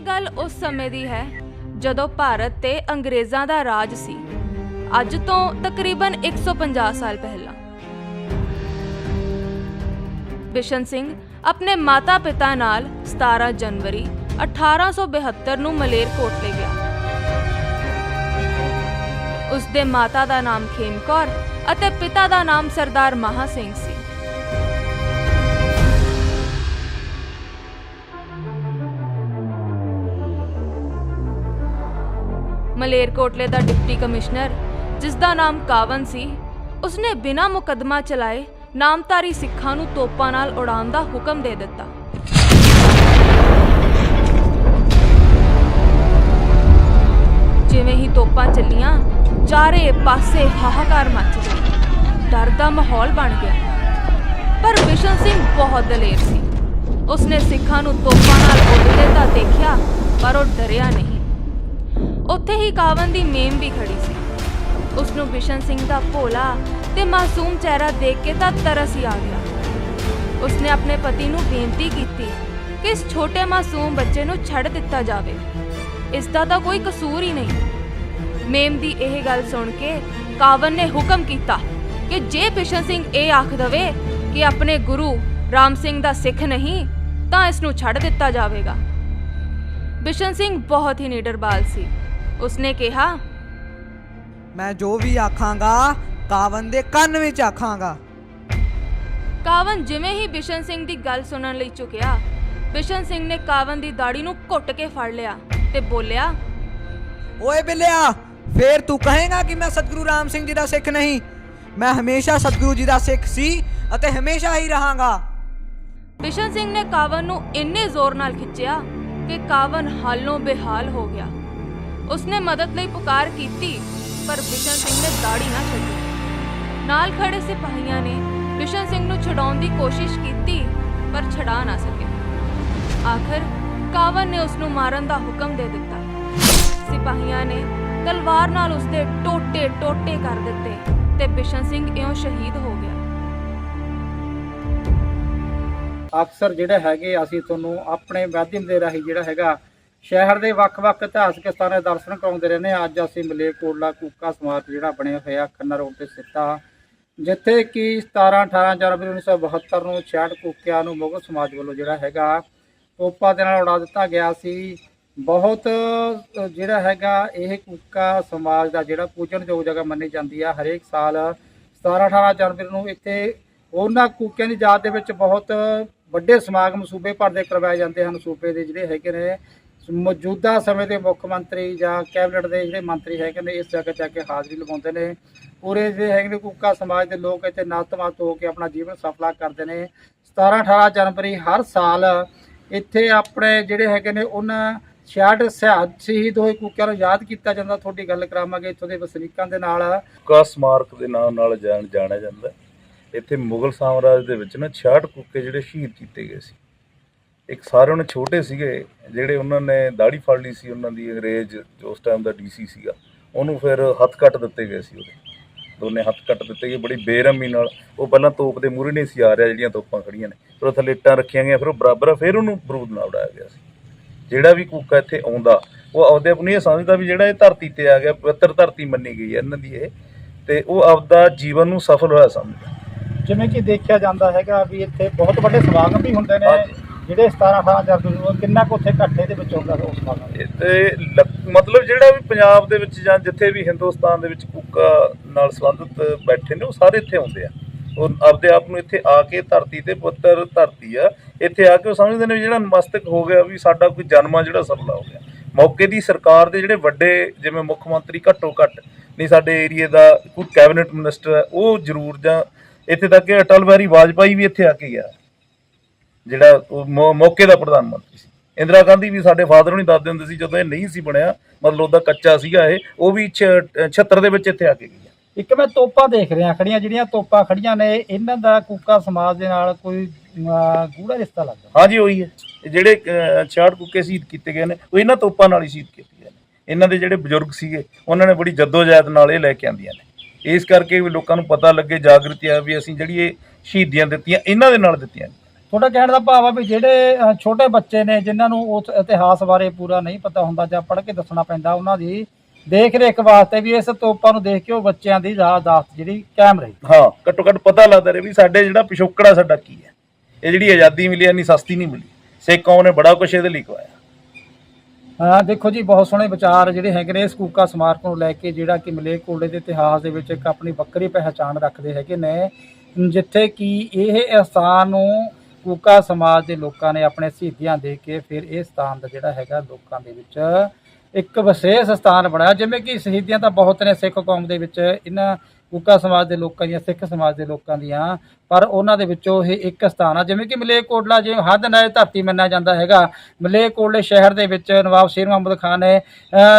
ਇਹ ਗੱਲ ਉਸ ਸਮੇਂ ਦੀ ਹੈ ਜਦੋਂ ਭਾਰਤ ਤੇ ਅੰਗਰੇਜ਼ਾਂ ਦਾ ਰਾਜ ਸੀ। ਅੱਜ ਤੋਂ ਤਕਰੀਬਨ 150 ਸਾਲ ਪਹਿਲਾਂ। ਬਿਸ਼ਨ ਸਿੰਘ ਆਪਣੇ ਮਾਤਾ-ਪਿਤਾ ਨਾਲ 17 ਜਨਵਰੀ 1872 ਨੂੰ ਮਲੇਰਕੋਟਲੇ ਗਿਆ। ਉਸ ਦੇ ਮਾਤਾ ਦਾ ਨਾਮ ਖੇਮ ਕੌਰ ਅਤੇ ਪਿਤਾ ਦਾ ਨਾਮ ਸਰਦਾਰ ਮਹਾ ਸਿੰਘ ਸੀ। ਮਲੇਰਕੋਟਲੇ ਦਾ ਡਿਪਟੀ ਕਮਿਸ਼ਨਰ, ਜਿਸ ਦਾ ਨਾਮ ਕਾਵਨ ਸੀ, ਉਸਨੇ ਬਿਨਾਂ ਮੁਕੱਦਮਾ ਚਲਾਏ ਨਾਮਧਾਰੀ ਸਿੱਖਾਂ ਨੂੰ ਤੋਪਾਂ ਨਾਲ ਉਡਾਉਣ ਦਾ ਹੁਕਮ ਦੇ ਦਿੱਤਾ। ਜਿਵੇਂ ਹੀ ਤੋਪਾਂ ਚੱਲੀਆਂ, ਚਾਰੇ ਪਾਸੇ ਹਾਹਾਕਾਰ ਮਚ ਗਿਆ ਡਰ ਦਾ ਮਾਹੌਲ ਬਣ ਗਿਆ। ਪਰ ਵਿਸ਼ਨ ਸਿੰਘ ਬਹੁਤ ਦਲੇਰ ਸੀ। ਉਸਨੇ ਸਿੱਖਾਂ ਨੂੰ ਤੋਪਾਂ ਨਾਲ ਉੱਡਦੇ ਤਾਂ ਦੇਖਿਆ, ਪਰ ਉਹ ਡਰਿਆ ਨਹੀਂ। ਉੱਥੇ ਹੀ ਕਾਵਨ ਦੀ ਮੇਮ ਵੀ ਖੜੀ ਸੀ। ਉਸ ਨੂੰ ਬਿਸ਼ਨ ਸਿੰਘ ਦਾ ਭੋਲਾ ਤੇ ਮਾਸੂਮ ਚਿਹਰਾ ਦੇਖ ਕੇ ਤਾਂ ਤਰਸ ਹੀ ਆ ਗਿਆ। ਉਸਨੇ ਆਪਣੇ ਪਤੀ ਨੂੰ ਬੇਨਤੀ ਕੀਤੀ ਕਿ ਇਸ ਛੋਟੇ ਮਾਸੂਮ ਬੱਚੇ ਨੂੰ ਛੱਡ ਦਿੱਤਾ ਜਾਵੇ। ਇਸ ਦਾ ਤਾਂ ਕੋਈ ਕਸੂਰ ਹੀ ਨਹੀਂ। ਮੇਮ ਦੀ ਇਹ ਗੱਲ ਸੁਣ ਕੇ ਕਾਵਨ ਨੇ ਹੁਕਮ ਕੀਤਾ ਕਿ ਜੇ ਬਿਸ਼ਨ ਸਿੰਘ ਇਹ ਆਖ ਦਵੇ ਕਿ ਆਪਣੇ ਗੁਰੂ ਰਾਮ ਸਿੰਘ ਦਾ ਸਿੱਖ ਨਹੀਂ, ਤਾਂ ਇਸ ਨੂੰ ਛੱਡ ਦਿੱਤਾ ਜਾਵੇਗਾ। ਬਿਸ਼ਨ ਸਿੰਘ ਬਹੁਤ ਹੀ ਨਿਡਰਬਾਲ ਸੀ। ਉਸਨੇ ਕਿਹਾ ਮੈਂ ਜੋ ਵੀ ਆਖਾਂਗਾ ਕਾਵਨ ਦੇ ਕੰਨ ਵਿੱਚ ਆਖਾਂਗਾ। ਕਾਵਨ ਜਿਵੇਂ ਹੀ ਬਿਸ਼ਨ ਸਿੰਘ ਦੀ ਗੱਲ ਸੁਣਨ ਲਈ ਝੁਕਿਆ ਬਿਸ਼ਨ ਸਿੰਘ ਨੇ ਕਾਵਨ ਦੀ ਦਾੜੀ ਨੂੰ ਘੁੱਟ ਕੇ ਫੜ ਲਿਆ ਤੇ ਬੋਲਿਆ ਓਏ ਬਿੱਲਿਆ ਫੇਰ ਤੂੰ ਕਹੇਗਾ ਕਿ ਮੈਂ ਸਤਿਗੁਰੂ ਰਾਮ ਸਿੰਘ ਜੀ ਦਾ ਸਿੱਖ ਨਹੀਂ? ਮੈਂ ਹਮੇਸ਼ਾ ਸਤਿਗੁਰੂ ਜੀ ਦਾ ਸਿੱਖ ਸੀ ਅਤੇ ਹਮੇਸ਼ਾ ਹੀ ਰਹਾਂਗਾ। ਬਿਸ਼ਨ ਸਿੰਘ ਨੇ ਕਾਵਨ ਨੂੰ ਇੰਨੇ ਜ਼ੋਰ ਨਾਲ ਖਿੱਚਿਆ ਕਿ ਕਾਵਨ ਹਾਲੋਂ ਬੇਹਾਲ ਹੋ ਗਿਆ। ਉਸਨੇ ਮਦਦ ਲਈ ਪੁਕਾਰ ਕੀਤੀ, ਪਰ ਬਿਸ਼ਨ ਸਿੰਘ ਨੇ ਦਾੜੀ ਨਾ ਛੱਡੀ। ਨਾਲ ਖੜੇ ਸਿਪਾਹੀਆਂ ਨੇ ਬਿਸ਼ਨ ਸਿੰਘ ਨੂੰ ਛਡਾਉਣ ਦੀ ਕੋਸ਼ਿਸ਼ ਕੀਤੀ, ਪਰ ਛਡਾ ਨਾ ਸਕੇ ਆਖਰ ਕਾਵਨ ਨੇ ਉਸ ਨੂੰ ਮਾਰਨ ਦਾ ਹੁਕਮ ਦੇ ਦਿੱਤਾ। ਸਿਪਾਹੀਆਂ ਨੇ ਤਲਵਾਰ ਨਾਲ ਉਸ ਦੇ ਟੋਟੇ ਟੋਟੇ ਕਰ ਦਿੱਤੇ ਤੇ ਬਿਸ਼ਨ ਸਿੰਘ ਇਉਂ ਸ਼ਹੀਦ ਹੋ ਗਿਆ। ਅਕਸਰ ਜਿਹੜੇ ਹੈਗੇ, ਅਸੀਂ ਤੁਹਾਨੂੰ ਆਪਣੇ ਮਾਧਿਅਮ ਦੇ ਰਾਹੀਂ ਜਿਹੜਾ ਹੈਗਾ ਸ਼ਹਿਰ ਦੇ ਵੱਖ-ਵੱਖ ਇਤਿਹਾਸਕ ਸਥਾਨਾਂ ਦੇ ਦਰਸ਼ਨ ਕਰਾਉਂਦੇ ਰਹਿੰਦੇ ਹਾਂ। ਅੱਜ ਅਸੀਂ ਮਲੇਰਕੋਟਲਾ ਕੂਕਾ ਸਮਾਰਕ ਜਿਹੜਾ ਬਣਿਆ ਹੋਇਆ, ਖੰਨਾ ਰੋਡ ਤੇ ਸਿੱਟਾ ਜਿੱਥੇ ਕਿ 17 18 ਜਨਵਰੀ 1972 ਨੂੰ 66 ਕੂਕਿਆਂ ਨੂੰ ਮੁਗਲ ਸਮਾਜ ਵੱਲੋਂ ਜਿਹੜਾ ਹੈਗਾ, ਤੋਪਾਂ ਦੇ ਨਾਲ ਉਡਾ ਦਿੱਤਾ ਗਿਆ ਸੀ। ਬਹੁਤ ਜਿਹੜਾ ਹੈਗਾ, ਇਹ ਕੂਕਾ ਸਮਾਜ ਦਾ ਜਿਹੜਾ ਪੂਜਣਯੋਗ ਜਗ੍ਹਾ ਮੰਨੀ ਜਾਂਦੀ ਆ। ਹਰੇਕ ਸਾਲ 17 18 ਜਨਵਰੀ ਨੂੰ ਇੱਥੇ ਉਹਨਾਂ ਕੂਕਿਆਂ ਦੀ ਯਾਦ ਦੇ ਵਿੱਚ ਬਹੁਤ ਵੱਡੇ ਸਮਾਗਮ ਸੂਬੇ ਭਰ ਦੇ ਕਰਵਾਏ ਜਾਂਦੇ ਹਨ। ਸੂਬੇ ਦੇ ਜਿਹੜੇ ਹੈਗੇ ਨੇ ਮੌਜੂਦਾ ਸਮੇਂ ਦੇ ਮੁੱਖ ਮੰਤਰੀ ਜਾਂ ਕੈਬਨਿਟ ਦੇ ਜਿਹੜੇ ਮੰਤਰੀ ਹੈਗੇ ਨੇ, ਇਸ ਜਗ੍ਹਾ ਤੇ ਆ ਕੇ ਹਾਜ਼ਰੀ ਲਵਾਉਂਦੇ ਨੇ। ਪੂਰੇ ਜਿਹੜੇ ਹੈਗੇ ਨੇ ਕੂਕਾ ਸਮਾਜ ਦੇ ਲੋਕ ਇੱਥੇ ਨਤਮਸਤ ਹੋ ਕੇ ਆਪਣਾ ਜੀਵਨ ਸਫਲਾ ਕਰਦੇ ਨੇ। 17 18 ਜਨਵਰੀ ਹਰ ਸਾਲ ਇੱਥੇ ਆਪਣੇ ਜਿਹੜੇ ਹੈਗੇ ਨੇ, ਉਹਨਾਂ 66 ਸਿਆਦ ਸ਼ਹੀਦ ਹੋਏ ਕੂਕਿਆਂ ਨੂੰ ਯਾਦ ਕੀਤਾ ਜਾਂਦਾ। ਤੁਹਾਡੀ ਗੱਲ ਕਰਾਵਾਂਗੇ ਇੱਥੋਂ ਦੇ ਵਸਨੀਕਾਂ ਦੇ ਨਾਲ। ਕੁੱਕਾ ਸਮਾਰਕ ਦੇ ਨਾਮ ਨਾਲ ਜਾਣ ਜਾਣਿਆ ਜਾਂਦਾ। ਇੱਥੇ ਮੁਗਲ ਸਾਮਰਾਜ ਦੇ ਵਿੱਚ ਨਾ 66 ਕੁੱਕੇ ਜਿਹੜੇ ਸ਼ਹੀਦ ਕੀਤੇ ਗਏ ਸੀ। ਇੱਕ ਸਾਰੇ ਉਹਨਾਂ ਛੋਟੇ ਸੀਗੇ ਜਿਹੜੇ ਉਹਨਾਂ ਨੇ ਦਾੜੀ ਫੜ ਲਈ ਸੀ ਉਹਨਾਂ ਦੀ ਅੰਗਰੇਜ਼ ਜੋ ਉਸ ਟਾਈਮ ਦਾ ਡੀਸੀ ਸੀਗਾ ਉਹਨੂੰ ਫਿਰ ਹੱਥ ਕੱਟ ਦਿੱਤੇ ਗਏ ਸੀ ਉਹਦੇ। ਦੋਨੇ ਹੱਥ ਕੱਟ ਦਿੱਤੇ ਗਏ ਬੜੀ ਬੇਰਹਿਮੀ ਨਾਲ। ਉਹ ਪਹਿਲਾਂ ਤੋਪ ਦੇ ਮੂਹਰੇ ਨਹੀਂ ਸੀ ਆ ਰਿਹਾ ਜਿਹੜੀਆਂ ਤੋਪਾਂ ਖੜੀਆਂ ਨੇ। ਫਿਰ ਉਹ ਥੱਲੇ ਇੱਟਾਂ ਰੱਖੀਆਂ ਗਈਆਂ ਫਿਰ ਉਹ ਬਰਾਬਰ ਆ, ਫਿਰ ਉਹਨੂੰ ਬਰੂਦ ਨਾਲ ਉਡਾਇਆ ਗਿਆ ਸੀ। ਜਿਹੜਾ ਵੀ ਕੂਕਾ ਇੱਥੇ ਆਉਂਦਾ ਉਹ ਆਪਦੇ ਆਪ ਨੂੰ ਇਹ ਸਮਝਦਾ ਵੀ ਜਿਹੜਾ ਇਹ ਧਰਤੀ ਤੇ ਆ ਗਿਆ ਪਵਿੱਤਰ ਧਰਤੀ ਮੰਨੀ ਗਈ ਹੈ ਇਹਨਾਂ ਦੀ ਇਹ। ਤੇ ਉਹ ਆਪਦਾ ਜੀਵਨ ਨੂੰ ਸਫਲ ਹੋਇਆ ਸਮਝਦਾ। ਜਿਵੇਂ ਕਿ ਦੇਖਿਆ ਜਾਂਦਾ ਹੈਗਾ ਵੀ ਇੱਥੇ ਬਹੁਤ ਵੱਡੇ ਸਮਾਗਮ ਵੀ ਹੁੰਦੇ ਨੇ। ਜਿਹੜੇ 17 18 ਜਨਵਰੀ ਨੂੰ ਕਿੰਨਾ ਕੁ ਉੱਥੇ ਇਕੱਠੇ ਦੇ ਵਿੱਚ ਹੁੰਦਾ ਉਸ ਸਮਾਗਮ ਤੇ ਮਤਲਬ ਜਿਹੜਾ ਵੀ ਪੰਜਾਬ ਦੇ ਵਿੱਚ ਜਾਂ ਜਿੱਥੇ ਵੀ ਹਿੰਦੁਸਤਾਨ ਦੇ ਵਿੱਚ ਕੂਕਾ ਨਾਲ ਸੰਬੰਧਿਤ ਬੈਠੇ ਨੇ, ਉਹ ਸਾਰੇ ਇੱਥੇ ਆਉਂਦੇ ਆ। ਉਹ ਆਪਦੇ ਆਪ ਨੂੰ ਇੱਥੇ ਆ ਕੇ ਧਰਤੀ ਤੇ ਪੁੱਤਰ ਧਰਤੀ ਆ। ਇੱਥੇ ਆ ਕੇ ਉਹ ਸਮਝਦੇ ਨੇ ਵੀ ਜਿਹੜਾ ਨਮਸਤਕ ਹੋ ਗਿਆ, ਵੀ ਸਾਡਾ ਕੋਈ ਜਨਮ ਜਿਹੜਾ ਸਫਲਾ ਹੋ ਗਿਆ। ਮੌਕੇ ਦੀ ਸਰਕਾਰ ਦੇ ਜਿਹੜੇ ਵੱਡੇ ਜਿਵੇਂ ਮੁੱਖ ਮੰਤਰੀ ਘੱਟੋ ਘੱਟ ਨਹੀਂ, ਸਾਡੇ ਏਰੀਏ ਦਾ ਕੋਈ ਕੈਬਨਿਟ ਮਿਨਿਸਟਰ ਹੈ ਉਹ ਜ਼ਰੂਰ ਜਾਂ ਇੱਥੇ ਤੱਕ ਕਿ ਅਟਲ ਬਿਹਾਰੀ ਵਾਜਪਾਈ ਵੀ ਇੱਥੇ ਆ ਕੇ ਗਿਆ। ਜਿਹੜਾ ਉਹ ਮੌ- ਮੌਕੇ ਦਾ ਪ੍ਰਧਾਨ ਮੰਤਰੀ ਸੀ। ਇੰਦਰਾ ਗਾਂਧੀ ਵੀ ਸਾਡੇ ਫਾਦਰ ਨੂੰ ਹੀ ਦੱਸਦੇ ਹੁੰਦੇ ਸੀ ਜਦੋਂ ਇਹ ਨਹੀਂ ਸੀ ਬਣਿਆ ਮਤਲਬ ਉਹਦਾ ਕੱਚਾ ਸੀਗਾ ਇਹ ਉਹ ਵੀ 76 ਦੇ ਵਿੱਚ ਇੱਥੇ ਆ ਕੇ ਗਿਆ ਇੱਕ ਮੈਂ ਤੋਪਾਂ ਦੇਖ ਰਿਹਾ ਖੜੀਆਂ ਜਿਹੜੀਆਂ ਤੋਪਾਂ ਖੜੀਆਂ ਨੇ ਇਹਨਾਂ ਦਾ ਕੂਕਾ ਸਮਾਜ ਦੇ ਨਾਲ ਕੋਈ ਅਹ, ਗੂੜਾ ਰਿਸ਼ਤਾ ਲੱਗਦਾ? ਹਾਂਜੀ ਉਹੀ ਹੈ। ਇਹ ਜਿਹੜੇ ਅਹ, 66 ਕੁੱਕੇ ਸ਼ਹੀਦ ਕੀਤੇ ਗਏ ਨੇ ਉਹ ਇਹਨਾਂ ਤੋਪਾਂ ਨਾਲ ਹੀ ਸ਼ਹੀਦ ਕੀਤੇ ਗਏ ਨੇ। ਇਹਨਾਂ ਦੇ ਜਿਹੜੇ ਬਜ਼ੁਰਗ ਸੀਗੇ ਉਹਨਾਂ ਨੇ ਬੜੀ ਜਦੋਜਹਿਦ ਨਾਲ ਇਹ ਲੈ ਕੇ ਆਂਦੀਆਂ ਨੇ। ਇਸ ਕਰਕੇ ਵੀ ਲੋਕਾਂ ਨੂੰ ਪਤਾ ਲੱਗੇ ਜਾਗਰਤੀ ਆ ਵੀ ਅਸੀਂ ਜਿਹੜੀ ਇਹ ਸ਼ਹੀਦੀਆਂ ਦਿੱਤੀਆਂ ਇਹਨਾਂ ਦੇ ਨਾਲ ਦਿੱਤੀਆਂ ਨੇ। ਤੁਹਾਡਾ ਕਹਿਣ ਦਾ ਭਾਵ ਆ ਵੀ ਜਿਹੜੇ ਅ, ਛੋਟੇ ਬੱਚੇ ਨੇ ਜਿਨ੍ਹਾਂ ਨੂੰ ਉਸ ਇਤਿਹਾਸ ਬਾਰੇ ਪੂਰਾ ਨਹੀਂ ਪਤਾ ਹੁੰਦਾ ਜਾਂ ਪੜ੍ਹ ਕੇ ਦੱਸਣਾ ਪੈਂਦਾ ਉਹਨਾਂ ਦੀ ਦੇਖ ਰੇਖ ਵਾਸਤੇ ਵੀ ਇਸ ਤੋਪਾਂ ਨੂੰ ਦੇਖ ਕੇ ਉਹ ਬੱਚਿਆਂ ਦੀ ਯਾਦਾਸ਼ਤ ਜਿਹੜੀ ਕਾਇਮ ਰਹੀ। ਹਾਂ ਘੱਟੋ ਘੱਟ ਪਤਾ ਲੱਗਦਾ ਰਹੇ ਵੀ ਸਾਡੇ ਜਿਹੜਾ ਪਿਛੋਕੜਾ ਸਾਡਾ ਕੀ ਹੈ। ਇਹ ਜਿਹੜੀ ਆਜ਼ਾਦੀ ਮਿਲੀ ਇੰਨੀ ਸਸਤੀ ਨਹੀਂ ਮਿਲੀ। ਸਿੱਖ ਕੌਮ ਨੇ ਬੜਾ ਕੁਛ ਇਹਦੇ ਲਈ ਕਵਾਇਆ। ਹਾਂ ਦੇਖੋ ਜੀ ਬਹੁਤ ਸੋਹਣੇ ਵਿਚਾਰ ਜਿਹੜੇ ਹੈਗੇ ਨੇ ਇਸ ਕੂਕਾ ਸਮਾਰਕ ਨੂੰ ਲੈ ਕੇ ਜਿਹੜਾ ਕਿ ਮਲੇਰਕੋਟਲੇ ਦੇ ਇਤਿਹਾਸ ਦੇ ਵਿੱਚ ਇੱਕ ਆਪਣੀ ਵੱਖਰੀ ਪਹਿਚਾਣ ਰੱਖਦੇ ਹੈਗੇ ਨੇ ਜਿੱਥੇ ਕਿ ਇਹ ਸਥਾਨ ਨੂੰ ਕੂਕਾ ਸਮਾਜ ਦੇ ਲੋਕਾਂ ਨੇ ਆਪਣੇ ਸ਼ਹੀਦੀਆਂ ਦੇ ਕੇ ਫਿਰ ਇਹ ਸਥਾਨ ਦਾ ਜਿਹੜਾ ਹੈਗਾ ਲੋਕਾਂ ਦੇ ਵਿੱਚ ਇੱਕ ਵਿਸ਼ੇਸ਼ ਸਥਾਨ ਬਣਾਇਆ। ਜਿਵੇਂ ਕਿ ਸ਼ਹੀਦੀਆਂ ਤਾਂ ਬਹੁਤ ਨੇ ਸਿੱਖ ਕੌਮ ਦੇ ਵਿੱਚ, ਇਹਨਾਂ ਕੂਕਾ ਸਮਾਜ ਦੇ ਲੋਕਾਂ ਦੀਆਂ, ਸਿੱਖ ਸਮਾਜ ਦੇ ਲੋਕਾਂ ਦੀਆਂ, ਪਰ ਉਹਨਾਂ ਦੇ ਵਿੱਚੋਂ ਇਹ ਇੱਕ ਸਥਾਨ ਆ। ਜਿਵੇਂ ਕਿ ਮਲੇਰਕੋਟਲਾ, ਜੇ ਹੱਦ ਨਾਲ ਧਰਤੀ ਮੰਨਿਆ ਜਾਂਦਾ ਹੈਗਾ, ਮਲੇਰਕੋਟਲੇ ਸ਼ਹਿਰ ਦੇ ਵਿੱਚ ਨਵਾਬ ਸ਼ੇਰ ਮੁਹੰਮਦ ਖਾਨ ਨੇ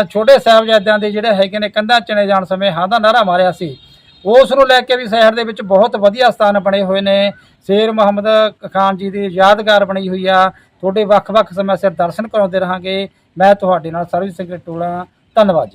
ਛੋਟੇ ਸਾਹਿਬਜ਼ਾਦਿਆਂ ਦੇ ਜਿਹੜੇ ਹੈਗੇ ਨੇ ਕੰਧਾਂ ਚਣੇ ਜਾਣ ਸਮੇਂ ਹਾਂ ਦਾ ਨਾਰਾ ਮਾਰਿਆ ਸੀ। ਉਸ ਨੂੰ ਲੈ ਕੇ ਵੀ ਸ਼ਹਿਰ ਦੇ ਵਿੱਚ ਬਹੁਤ ਵਧੀਆ ਸਥਾਨ ਬਣੇ ਹੋਏ ਨੇ। ਸ਼ੇਰ ਮੁਹੰਮਦ ਖਾਨ ਜੀ ਦੀ ਯਾਦਗਾਰ ਬਣੀ ਹੋਈ ਆ। ਤੁਹਾਡੇ ਵੱਖ-ਵੱਖ ਸਮੇਂ ਸਿਰ ਦਰਸ਼ਨ ਕਰਾਉਂਦੇ ਰਹਾਂਗੇ। ਮੈਂ ਤੁਹਾਡੇ ਨਾਲ ਸਰਵਿਸ ਸਿੰਘ ਟੋਲਾ, ਧੰਨਵਾਦ ਜੀ।